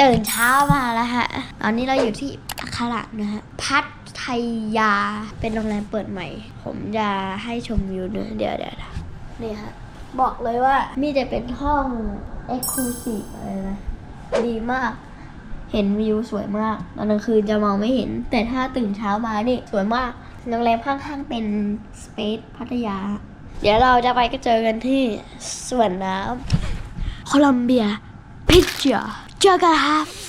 ตื่นเช้ามาแล้วฮะ ตอนนี้เราอยู่ที่อัคระนะฮะ พัทยา เป็นโรงแรมเปิดใหม่ ผมจะให้ชมวิวด้วยเดี๋ยวเดี๋ยวเดี๋ยวนี่ฮะ บอกเลยว่ามีแต่เป็นห้องเอ็กซ์คลูซีฟอะไรนะ ดีมาก เห็นวิวสวยมาก ตอนกลางคืนจะมองไม่เห็น แต่ถ้าตื่นเช้ามานี่สวยมาก โรงแรมข้างๆเป็นสเปซพัทยา เดี๋ยวเราจะไปก็เจอกันที่สวนน้ำโคลัมเบียพิจเจอร์ Juggerhalf.